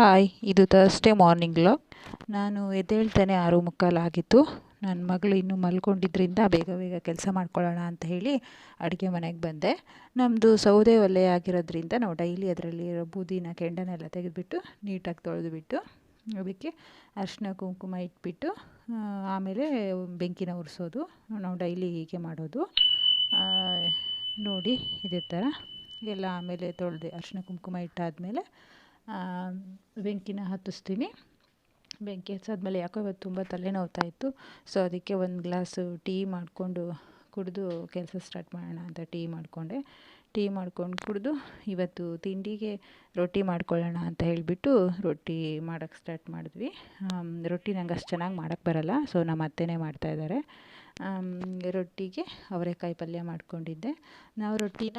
Hi, ಇದು Thursday morning log ನಾನು ಎದ್ದೇಳ್ತಾನೆ ಆರು ಮುಕ್ಕಾಲು ಆಗಿತ್ತು ನನ್ನ ಮಗಳು ಇನ್ನೂ ಮಲ್ಕೊಂಡಿದ್ದರಿಂದ ಬೇಗ ಬೇಗ ಕೆಲಸ ಮಾಡ್ಕೊಳ್ಳೋಣ ಅಂತ ಹೇಳಿ ಅಡುಗೆ ಮನೆಗೆ ಬಂದೆ. ನಮ್ಮದು ಸೌದೆ ಒಲೆ ಆಗಿರೋದ್ರಿಂದ ನಾವು ಡೈಲಿ ಅದರಲ್ಲಿ ಇರೋ ಬೂದಿನ, ಕೆಂಡನೆಲ್ಲ ತೆಗೆದುಬಿಟ್ಟು ನೀಟಾಗಿ ತೊಳೆದುಬಿಟ್ಟು, ಅದಕ್ಕೆ ಅರಿಶಿನ ಕುಂಕುಮ ಇಟ್ಬಿಟ್ಟು ಆಮೇಲೆ ಬೆಂಕಿನ ಉರಿಸೋದು. ನಾವು ಡೈಲಿ ಹೀಗೆ ಮಾಡೋದು. ನೋಡಿ, ಇದೇ ಥರ. ಎಲ್ಲ ಆಮೇಲೆ ತೊಳೆದು, ಅರಿಶಿನ ಕುಂಕುಮ ಇಟ್ಟಾದಮೇಲೆ ಬೆಂಕಿನ ಹತ್ತಿಸ್ತೀನಿ. ಬೆಂಕಿ ಹಚ್ಚಾದ್ಮೇಲೆ ಯಾಕೋ ಇವತ್ತು ತುಂಬ ತಲೆನೋವ್ತಾ ಇತ್ತು ಸೊ ಅದಕ್ಕೆ ಒಂದು ಗ್ಲಾಸು ಟೀ ಮಾಡಿಕೊಂಡು ಕುಡಿದು ಕೆಲಸ ಸ್ಟಾರ್ಟ್ ಮಾಡೋಣ ಅಂತ ಟೀ ಮಾಡಿಕೊಂಡೆ. ಟೀ ಮಾಡ್ಕೊಂಡು ಕುಡಿದು ಇವತ್ತು ತಿಂಡಿಗೆ ರೊಟ್ಟಿ ಮಾಡ್ಕೊಳ್ಳೋಣ ಅಂತ ಹೇಳಿಬಿಟ್ಟು ರೊಟ್ಟಿ ಮಾಡೋಕ್ಕೆ ಸ್ಟಾರ್ಟ್ ಮಾಡಿದ್ವಿ. ರೊಟ್ಟಿ ನಂಗೆ ಅಷ್ಟು ಚೆನ್ನಾಗಿ ಮಾಡೋಕ್ಕೆ ಬರೋಲ್ಲ. ಸೊ ನಮ್ಮ ಅತ್ತೆನೇ ಮಾಡ್ತಾಯಿದ್ದಾರೆ ರೊಟ್ಟಿಗೆ ಅವರೆಕಾಯಿ ಪಲ್ಯ ಮಾಡ್ಕೊಂಡಿದ್ದೆ. ನಾವು ರೊಟ್ಟಿನ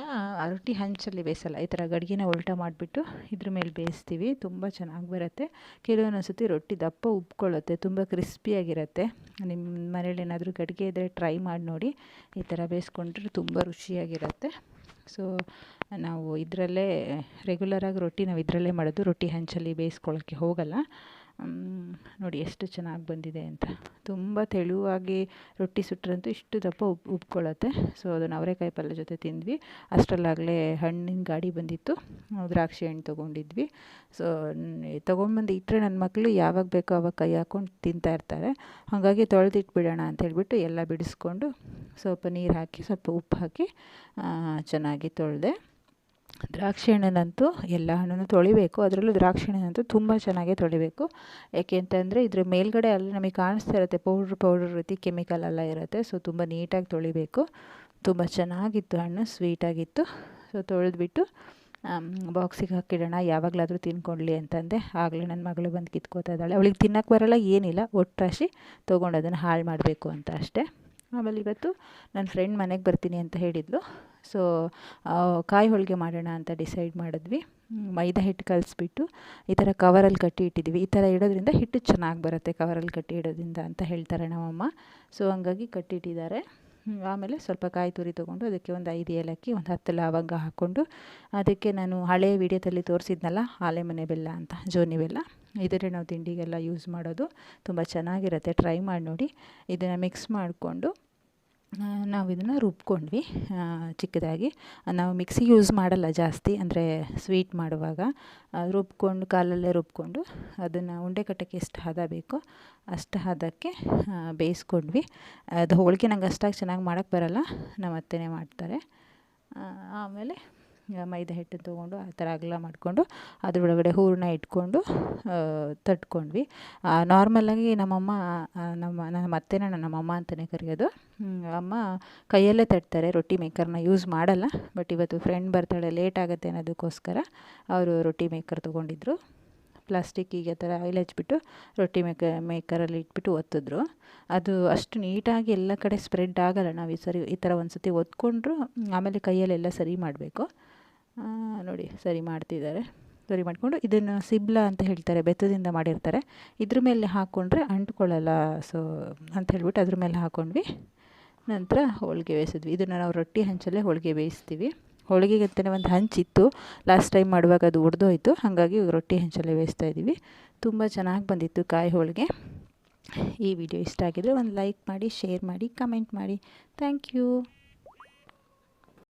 ರೊಟ್ಟಿ ಹಂಚಲ್ಲಿ ಬೇಯಿಸಲ್ಲ, ಈ ಥರ ಗಡಿಗೆನ ಉಲ್ಟಾ ಮಾಡಿಬಿಟ್ಟು ಇದ್ರ ಮೇಲೆ ಬೇಯಿಸ್ತೀವಿ. ತುಂಬ ಚೆನ್ನಾಗಿ ಬರುತ್ತೆ. ಕೆಲವೊಂದು ಸತಿ ರೊಟ್ಟಿ ದಪ್ಪ ಉಬ್ಕೊಳ್ಳುತ್ತೆ, ತುಂಬ ಕ್ರಿಸ್ಪಿಯಾಗಿರುತ್ತೆ. ನಿಮ್ಮ ಮನೇಲಿ ಏನಾದರೂ ಗಡಿಗೆ ಇದ್ದರೆ ಟ್ರೈ ಮಾಡಿ ನೋಡಿ. ಈ ಥರ ಬೇಯಿಸ್ಕೊಂಡ್ರೆ ತುಂಬ ರುಚಿಯಾಗಿರುತ್ತೆ. ಸೊ, ನಾವು ಇದರಲ್ಲೇ, ರೆಗ್ಯುಲರಾಗಿ ರೊಟ್ಟಿ ನಾವು ಇದರಲ್ಲೇ ಮಾಡೋದು. ರೊಟ್ಟಿ ಹಂಚಲ್ಲಿ ಬೇಯಿಸ್ಕೊಳ್ಳೋಕ್ಕೆ ಹೋಗಲ್ಲ. ನೋಡಿ ಎಷ್ಟು ಚೆನ್ನಾಗಿ ಬಂದಿದೆ ಅಂತ. ತುಂಬ ತೆಳುವಾಗಿ ರೊಟ್ಟಿ ಸುಟ್ಟರಂತೂ ಇಷ್ಟು ದಪ್ಪ ಉಬ್ ಉಬ್ಕೊಳ್ಳುತ್ತೆ ಸೊ ಅದನ್ನು ಅವರೆಕಾಯಿ ಪಲ್ಯ ಜೊತೆ ತಿಂದ್ವಿ. ಅಷ್ಟರಲ್ಲಾಗಲೇ ಹಣ್ಣಿನ ಗಾಡಿ ಬಂದಿತ್ತು. ದ್ರಾಕ್ಷಿ ಹಣ್ಣು ತೊಗೊಂಡಿದ್ವಿ. ಸೊ ತೊಗೊಂಡ್ಬಂದು ಇಟ್ಟರೆ ನನ್ನ ಮಕ್ಕಳು ಯಾವಾಗ ಬೇಕೋ ಅವಾಗ ಕೈ ಹಾಕ್ಕೊಂಡು ತಿಂತಾ ಇರ್ತಾರೆ. ಹಾಗಾಗಿ ತೊಳೆದಿಟ್ಬಿಡೋಣ ಅಂತ ಹೇಳಿಬಿಟ್ಟು ಎಲ್ಲ ಬಿಡಿಸ್ಕೊಂಡು ಸ್ವಲ್ಪ ನೀರು ಹಾಕಿ, ಸ್ವಲ್ಪ ಉಪ್ಪು ಹಾಕಿ ಚೆನ್ನಾಗಿ ತೊಳೆದೆ. ದ್ರಾಕ್ಷಿ ಹಣ್ಣನ್ನಂತೂ ಎಲ್ಲ ಹಣ್ಣನ್ನು ತೊಳಿಬೇಕು. ಅದರಲ್ಲೂ ದ್ರಾಕ್ಷಿ ಹಣ್ಣನ್ನಂತೂ ತುಂಬ ಚೆನ್ನಾಗೇ ತೊಳಿಬೇಕು. ಯಾಕೆ ಅಂತಂದರೆ ಇದ್ರ ಮೇಲ್ಗಡೆ ಅಲ್ಲಿ ನಮಗೆ ಕಾಣಿಸ್ತಾ ಇರುತ್ತೆ ಪೌಡ್ರ್ ಪೌಡ್ರ್ ರೀತಿ ಕೆಮಿಕಲ್ ಎಲ್ಲ ಇರುತ್ತೆ. ಸೊ ತುಂಬ ನೀಟಾಗಿ ತೊಳಿಬೇಕು. ತುಂಬ ಚೆನ್ನಾಗಿತ್ತು ಹಣ್ಣು ಸ್ವೀಟಾಗಿತ್ತು ಸೊ ತೊಳೆದ್ಬಿಟ್ಟು ಬಾಕ್ಸಿಗೆ ಹಾಕಿಡೋಣ. ಯಾವಾಗಲಾದರೂ ತಿನ್ಕೊಳ್ಳಿ ಅಂತಂದೆ. ಆಗಲೇ ನನ್ನ ಮಗಳು ಬಂದು ಕಿತ್ಕೋತಾ ಇದ್ದಾಳೆ. ಅವಳಿಗೆ ತಿನ್ನಕ್ಕೆ ಬರೋಲ್ಲ, ಏನಿಲ್ಲ. ಒಟ್ರಾಶಿ ತೊಗೊಂಡು ಅದನ್ನು ಹಾಳು ಮಾಡಬೇಕು ಅಂತ ಅಷ್ಟೇ. ಆಮೇಲೆ ಇವತ್ತು ನನ್ನ ಫ್ರೆಂಡ್ ಮನೆಗೆ ಬರ್ತೀನಿ ಅಂತ ಹೇಳಿದ್ಲು. ಸೊ ಕಾಯಿ ಹೋಳಿಗೆ ಮಾಡೋಣ ಅಂತ ಡಿಸೈಡ್ ಮಾಡಿದ್ವಿ. ಮೈದಾ ಹಿಟ್ಟು ಕಲಿಸ್ಬಿಟ್ಟು ಈ ಥರ ಕವರಲ್ಲಿ ಕಟ್ಟಿ ಇಟ್ಟಿದ್ವಿ. ಈ ಥರ ಇಡೋದ್ರಿಂದ ಹಿಟ್ಟು ಚೆನ್ನಾಗಿ ಬರುತ್ತೆ ಕವರಲ್ಲಿ ಕಟ್ಟಿ ಇಡೋದ್ರಿಂದ ಅಂತ ಹೇಳ್ತಾರೆ ನಮ್ಮಮ್ಮ. ಸೊ ಹಂಗಾಗಿ ಕಟ್ಟಿಟ್ಟಿದ್ದಾರೆ. ಆಮೇಲೆ ಸ್ವಲ್ಪ ಕಾಯಿ ತುರಿ ತೊಗೊಂಡು ಅದಕ್ಕೆ ಒಂದು ಐದು ಏಲಕ್ಕಿ, ಒಂದು ಹತ್ತು ಲವಂಗ ಹಾಕ್ಕೊಂಡು ಅದಕ್ಕೆ ನಾನು ಹಳೆಯ ವಿಡಿಯೋದಲ್ಲಿ ತೋರಿಸಿದ್ನಲ್ಲ ಆಲೆ ಮನೆ ಬೆಲ್ಲ ಅಂತ, ಜೋನಿ ಬೆಲ್ಲ. ಇದನ್ನೇ ನಾವು ತಿಂಡಿಗೆಲ್ಲ ಯೂಸ್ ಮಾಡೋದು ತುಂಬ ಚೆನ್ನಾಗಿರುತ್ತೆ. ಟ್ರೈ ಮಾಡಿ ನೋಡಿ. ಇದನ್ನು ಮಿಕ್ಸ್ ಮಾಡಿಕೊಂಡು ನಾವು ಇದನ್ನು ರುಬ್ಕೊಂಡ್ವಿ. ಚಿಕ್ಕದಾಗಿ. ನಾವು ಮಿಕ್ಸಿ ಯೂಸ್ ಮಾಡಲ್ಲ ಜಾಸ್ತಿ. ಅಂದರೆ ಸ್ವೀಟ್ ಮಾಡುವಾಗ ರುಬ್ಕೊಂಡು, ಕಾಲಲ್ಲೇ ರುಬ್ಕೊಂಡು ಅದನ್ನು ಉಂಡೆ ಕಟ್ಟಕ್ಕೆ ಎಷ್ಟು ಹದ ಬೇಕೋ ಅಷ್ಟು ಹದಕ್ಕೆ ಬೇಯಿಸ್ಕೊಂಡ್ವಿ. ಅದು ಹೋಳಿಗೆ ನಂಗೆ ಅಷ್ಟಾಗಿ ಚೆನ್ನಾಗಿ ಮಾಡೋಕ್ಕೆ ಬರಲ್ಲ. ನಮ್ಮ ಅತ್ತೆನೇ ಮಾಡ್ತಾರೆ. ಆಮೇಲೆ ಮೈದಾ ಹಿಟ್ಟು ತೊಗೊಂಡು ಆ ಥರ ಅಗಲ ಮಾಡಿಕೊಂಡು ಅದರೊಳಗಡೆ ಹೂರಣ ಇಟ್ಕೊಂಡು ತಟ್ಕೊಂಡ್ವಿ. ನಾರ್ಮಲಾಗಿ ನಮ್ಮಮ್ಮ ನಮ್ಮ ನಮ್ಮ ಅತ್ತೆನ ನಮ್ಮಮ್ಮ ಅಂತಲೇ ಕರೆಯೋದು. ಅಮ್ಮ ಕೈಯಲ್ಲೇ ತಟ್ತಾರೆ, ರೊಟ್ಟಿ ಮೇಕರ್ನ ಯೂಸ್ ಮಾಡಲ್ಲ ಬಟ್ ಇವತ್ತು ಫ್ರೆಂಡ್ ಬರ್ತಾಳೆ ಲೇಟ್ ಆಗುತ್ತೆ ಅನ್ನೋದಕ್ಕೋಸ್ಕರ ಅವರು ರೊಟ್ಟಿ ಮೇಕರ್ ತೊಗೊಂಡಿದ್ರು. ಪ್ಲಾಸ್ಟಿಕ್ಕಿಗೆ ಥರ ಆಯಿಲ್ ಹಚ್ಬಿಟ್ಟು ರೊಟ್ಟಿ ಮೇಕ, ಮೇಕರಲ್ಲಿ ಇಟ್ಬಿಟ್ಟು ಒತ್ತಿದ್ರು. ಅದು ಅಷ್ಟು ನೀಟಾಗಿ ಎಲ್ಲ ಕಡೆ ಸ್ಪ್ರೆಡ್ ಆಗಲ್ಲ. ನಾವು ಈ ಸರಿ ಈ ಥರ ಒಂದು ಸತಿ ಒತ್ಕೊಂಡ್ರು, ಆಮೇಲೆ ಕೈಯಲ್ಲೆಲ್ಲ ಸರಿ ಮಾಡಬೇಕು. ನೋಡಿ, ಸರಿ ಮಾಡ್ತಿದ್ದಾರೆ. ಸರಿ ಮಾಡಿಕೊಂಡು ಇದನ್ನು ಸಿಬ್ಲ ಅಂತ ಹೇಳ್ತಾರೆ, ಬೆತ್ತದಿಂದ ಮಾಡಿರ್ತಾರೆ. ಇದ್ರ ಮೇಲೆ ಹಾಕ್ಕೊಂಡ್ರೆ ಅಂಟ್ಕೊಳ್ಳಲ್ಲ ಸೊ ಅಂತ ಹೇಳ್ಬಿಟ್ಟು ಅದ್ರ ಮೇಲೆ ಹಾಕ್ಕೊಂಡ್ವಿ ನಂತರ ಹೋಳಿಗೆ ಬೇಯಿಸಿದ್ವಿ. ಇದನ್ನು ನಾವು ರೊಟ್ಟಿ ಹಂಚಲ್ಲೇ ಹೋಳಿಗೆ ಬೇಯಿಸ್ತೀವಿ. ಹೋಳಿಗೆಗೆ ಅಂತಲೇ ಒಂದು ಹಂಚಿತ್ತು. ಲಾಸ್ಟ್ ಟೈಮ್ ಮಾಡುವಾಗ ಅದು ಒಡೆದೋಯ್ತು ಹಾಗಾಗಿ ರೊಟ್ಟಿ ಹಂಚಲ್ಲೇ ಬೇಯಿಸ್ತಾ ಇದ್ದೀವಿ. ತುಂಬ ಚೆನ್ನಾಗಿ ಬಂದಿತ್ತು ಕಾಯಿ ಹೋಳಿಗೆ. ಈ ವಿಡಿಯೋ ಇಷ್ಟ ಆಗಿದ್ರೆ ಒಂದು ಲೈಕ್ ಮಾಡಿ, ಶೇರ್ ಮಾಡಿ, ಕಮೆಂಟ್ ಮಾಡಿ. Thank you.